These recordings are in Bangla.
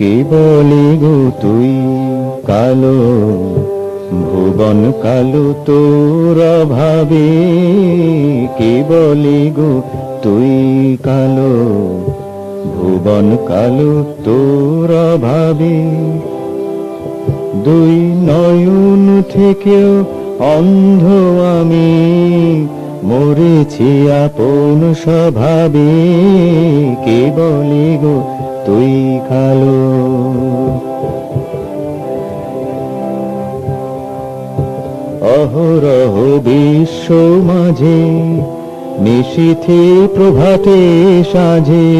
কি বলি গো তুই? কালো, ভুবন কালো তোর ভাবে কি বলি গো তুই, কালো, ভুবন কালো তোর ভাবে দুই নয়ন থেকেও অন্ধ আমি, মরেছি আপন স্বভাবে। কে বলি গো তুই কালো। অহরহ বিশ্ব মাঝে, নিশীথে প্রভাতে সাজে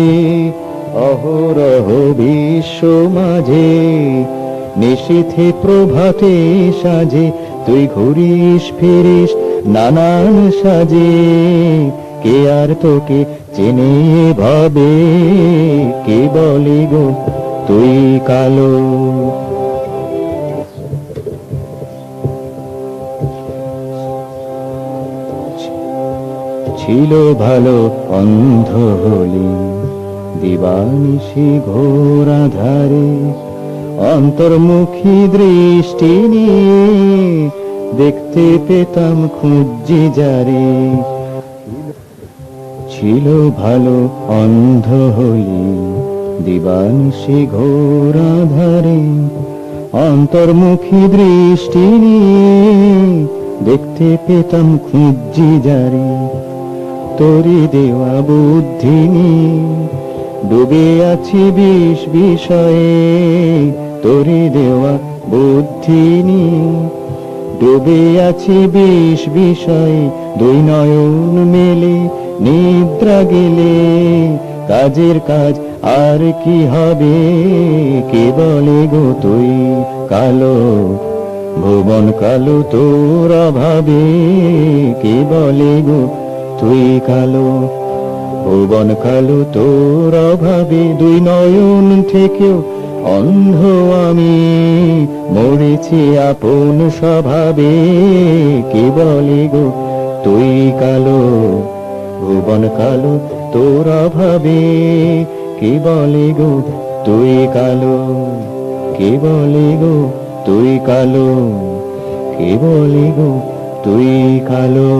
অহরহ বিশ্ব মাঝে, নিশীথে প্রভাতে সাজে তুই ঘুরিস, ফিরিস, নানান সাজে। কে আর তোকে চেনে ভাবে কে বলি গো তুই কালো? ছিল ভালো অন্ধ হলি দিবানিশি ঘোর আধারে, অন্তর্মুখী দৃষ্টি নিয়ে দেখতে পেতাম খুঁজি যারে। ছিল ভালো অন্ধ হলি দিবানিশি ঘোর আধারে, অন্তর্মুখী দৃষ্টি দেখতে পেতাম খুঁজি যারে। তোরি দেওয়া বুদ্ধি নিয়ে ডুবে আছি বিষ বিষয়ে, তোরি দেওয়া বুদ্ধি নিয়ে ডুবে আছি বিষ বিষয়ে, দুই নয়ন মেলে নিদ্রা গেলে কাজের কাজ আর কি হবে? কে বলে গো তুই কালো? ভুবন কালো তোর অভাবে। কে বলে গো তুই কালো? ভুবন কালো তোর অভাবে। দুই নয়ন থেকেও অন্ধ আমি। মরেছি আপন স্বভাবে। কে বলে গো তুই কালো? ভুবন কালো, তোরা ভাবে, কে বলে গো তুই কালো? কে বলে গো তুই কালো? কে বলে গো তুই কালো?